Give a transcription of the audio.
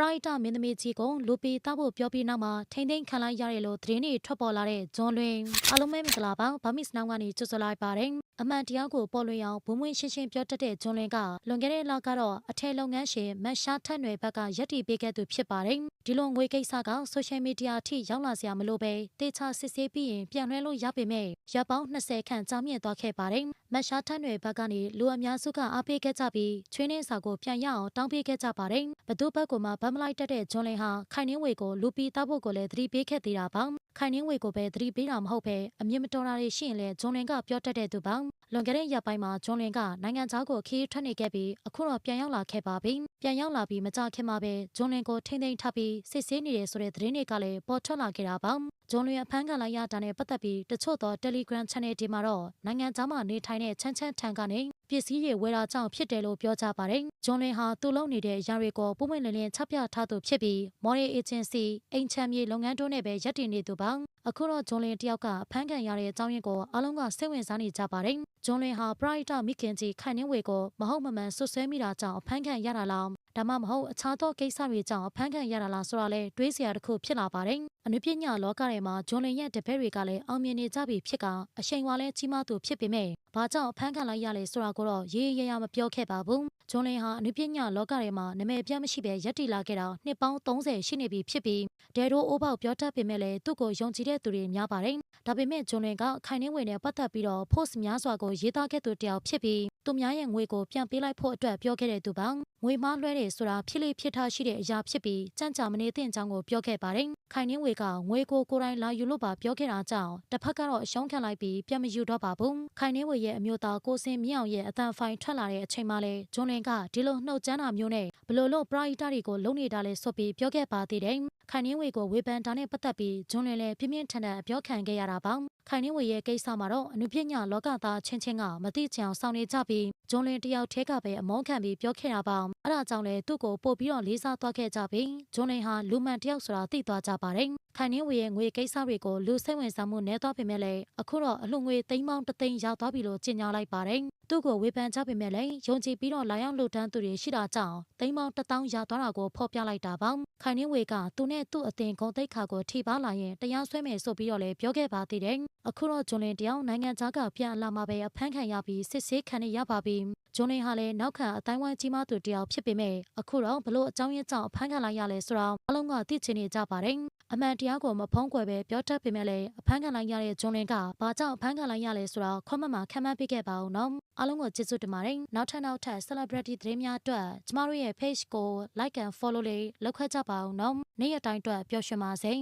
ပရိုက်တာမင်းသမီးကြီးကိုလူပီတောက်ဖို့ပြောပြီးနောက်မှာထိမ့်သိမ်းခံလိုက်ရတယ်လို့သတင်းတွေထွက်ပေါ်လာတဲ့ဂျွန်လွင်အားလုံးပဲမင်္ဂလာပါဗမစ်စနောင်းကနေကြိုဆိုလိုက်ပါတယ်အမှန်တရားကိုပေါ်လွင်အောင်ဘုံဝင်ရှင်းရှင်းပြောတတ်တဲ့ဂျွန်လွင်ကလွန်ခဲ့တဲ့လကတော့အထက်လုပ်ငန်းရှင်မတ်ရှာထက်နွယ်ဘက်ကရက်တီပေးခဲ့သူဖြစ်ပါတယ်ဒီလိုငွေကိစ္စကဆိုရှယ်မီဒီယာအထိရောက်လာစရာမလိုပဲတေချာစစ်ဆေးပြီးရင်ပြန်လွှဲလို့ရပေမဲ့ရပ်ပေါင်း20ခန့်ကြာမြင့်သွားခဲ့ပါတယ်မတ်ရှာထက်နွယ်ဘက်ကနေလူအများစုကအားပေးခဲ့ကြပြီးချွေးနှင်းစာကိုပြန်ရအောင်တောင်းပေးခဲ့ကြပါတယ်ဘသူဘက်ကမှဗတ်မလိုက်တတ်တဲ့ဂျွန်လင်ဟာခိုင်နှင်းဝေကိုလူပီတောက်ဖို့ကိုလည်းသတိပေးခဲ့သေးတာပါခိုင်နှင်းဝေကိုပဲသတိပေးတာမဟုတ်ပဲအမြင့်မတော်တာတွေရှိရင်လည်းဂျွန်လင်ကပြောတတ်တဲ့သူပါ လွန်ခဲ့တဲ့ရက်ပိုင်းမှာဂျွန်လင်ကနိုင်ငံခြားကိုခီးထွက်နေခဲ့ပြီးအခုတော့ပြန်ရောက်လာခဲ့ပါပြီပြန်ရောက်လာပြီးမကြခင်မှာပဲဂျွန်လင်ကိုထိမ့်သိမ်းထားပြီးစစ်ဆေးနေတယ်ဆိုတဲ့သတင်းတွေကလည်းပေါ်ထွက်လာခဲ့တာပါဂျွန်လင်အဖမ်းခံလိုက်ရတာနဲ့ပတ်သက်ပြီးတချို့သော Telegram Channel တွေမှာတော့နိုင်ငံခြားမှာနေထိုင်တဲ့ချမ်းချမ်းထန်ကနေပစ္စည်းတွေဝယ်တာကြောင့်ဖြစ်တယ်လို့ပြောကြပါတယ်။ဂျွန်လင်ဟာသူ့လုပ်နေတဲ့ရာတွေကိုပုံမှန်လင်းလင်းချပြထားသူဖြစ်ပြီး Model Agency အိမ်ချမ်းမြေလုပ်ငန်းတို့နဲ့ပဲရပ်တည်နေသူပါ။အခုတော့ဂျွန်လင်တယောက်ကအဖမ်းခံရတဲ့အကြောင်းရင်းကိုအားလုံးကစိတ်ဝင်စားနေကြပါတယ်။ဂျွန်လင်ဟာ Bright မိခင်ကြီးခိုင်နှင်းဝေကိုမဟုတ်မမှန်ဆွဆွဲမိတာကြောင့်အဖမ်းခံရတာလားဒါမှမဟုတ်အခြားသောကိစ္စတွေကြောင့်အဖမ်းခံရတာလားဆိုတာလဲတွေးစရာတစ်ခုဖြစ်လာပါတယ်။အနုပညာလောကထဲမှာဂျွန်လင်ရဲ့တပည့်တွေကလည်းအောင်မြင်နေကြပြီဖြစ်ကအချိန်ဝါလဲကြီးမားသူဖြစ်ပေမဲ့ဘာကြောင့်အဖမ်းခံလိုက်ရလဲဆိုတာကိုတော့ရေးရရမပြောခဲ့ပါဘူး။ဂျွန်လင်ဟာအနုပညာလောကထဲမှာနာမည်ပြတ်မရှိပဲရပ်တည်လာခဲ့တာနှစ်ပေါင်း30ရှိနေပြီဖြစ်ပြီးဒဲရိုအိုးပေါက်ပြောတတ်ပေမဲ့လည်းသူ့ကိုယုံကြည်တဲ့သူတွေများပါတယ်။ဒါပေမဲ့ဂျွန်လင်ကခိုင်နှင်းဝင်နဲ့ပတ်သက်ပြီးတော့ post များစွာကိုရေးသားခဲ့သူတယောက်ဖြစ်ပြီးသူများရဲ့ငွေကိုပြန်ပေးလိုက်ဖို့အတွက်ပြောခဲ့တဲ့သူပါငွေမားလွှဲတယ်ဆိုတာဖြစ်လေဖြစ်ထားရှိတဲ့အရာဖြစ်ပြီးကြံ့ကြာမနေတဲ့အကြောင်းကိုပြောခဲ့ပါတယ်ခိုင်နှင်းဝေကငွေကိုကိုယ်တိုင်လာယူလို့ပါပြောခဲ့တာကြောင့်တစ်ဖက်ကတော့အရှုံးခံလိုက်ပြီးပြန်မယူတော့ပါဘူးခိုင်နှင်းဝေရဲ့အမျိုးသားကိုစင်မြင့်အောင်ရဲ့အတန်ဖိုင်ထွက်လာတဲ့အချိန်မှလဲဂျွန်လင်ကဒီလိုနှုတ်ကြမ်းတာမျိုးနဲ့ဘလို့လို့ပရိုက်တာတွေကိုလုံနေတာလဲဆိုပြီးပြောခဲ့ပါသေးတယ် ခိုင်နှင်းဝေကိုဝေဖန်တာနဲ့ပတ်သက်ပြီးဂျွန်လင်လည်းပြင်းပြင်းထန်ထန်ပြောခံခဲ့ရတာပါခိုင်နှင်းဝေရဲ့ကိစ္စမှာတော့အနုပညာလောကသားချင်းချင်းကမသိချင်အောင်စောင့်နေကြပြီးဂျွန်လင်တယောက်တည်းကပဲအမောခံပြီးပြောခဲ့တာပါအဲ့ဒါကြောင့်လဲသူ့ကိုပို့ပြီးတော့လေးစားသွားခဲ့ကြပြီးဂျွန်လင်ဟာလူမှန်တယောက်ဆိုတာသိသွားကြပါတယ် ခိုင်နှင်းဝေရဲ့ငွေကိစ္စတွေကိုလူစိတ်ဝင်စားမှုနည်းသွားပေမဲ့လည်းအခုတော့အလှငွေသိန်းပေါင်းတသိန်းရောက်သွားပြီလို့ကြေညာလိုက်ပါတယ်သူ့ကိုဝေဖန်ကြပေမဲ့လည်းယုံကြည်ပြီးတော့လာရောက်လှူဒန်းသူတွေရှိတာကြောင့်သိန်းပေါင်း1000ရသွားတာကိုဖော်ပြလိုက်တာပါခိုင်နှင်းဝေကသူနဲ့သူ့အသင်ဂုံတိတ်ခါကိုထိပါလာရင်တရားစွဲမယ်ဆိုပြီးတော့လည်းပြောခဲ့ပါသေးတယ်အခုတော့ဂျွန်လင်တယောက်နိုင်ငံခြားကပြန်လာမှာပဲအဖမ်းခံရပြီးစစ်ဆေးခံရပါပြီဂျွန်လင်ဟာလည်းနောက်ခံအတိုင်းဝိုင်းကြီးမားသူတယောက်ဖြစ်ပေမဲ့အခုတော့ဘလို့အကြောင်းရင်းကြောင့်အဖမ်းခံလိုက်ရလဲဆိုတော့အလုံးကသိချင်နေကြပါတယ် အမှန်တရားကိုမဖုံးကွယ်ပဲပြောတတ်ပေမဲ့လည်းအဖမ်းခံလိုက်ရတဲ့ဂျွန်လင်ကဘာကြောင့်အဖမ်းခံလိုက်ရလဲဆိုတော့ခွင့်မမှာခံမှန်းပေးခဲ့ပါဦးနော်အားလုံးကိုကျေးဇူးတင်ပါတယ်နောက်ထပ်နောက်ထပ် celebrity သတင်းများအတွက်ကျမတို့ရဲ့ page ကို like and follow လေးလုပ်ခဲ့ကြပါဦးနော်နေ့ရက်တိုင်းအတွက်ပျော်ရွှင်ပါစေ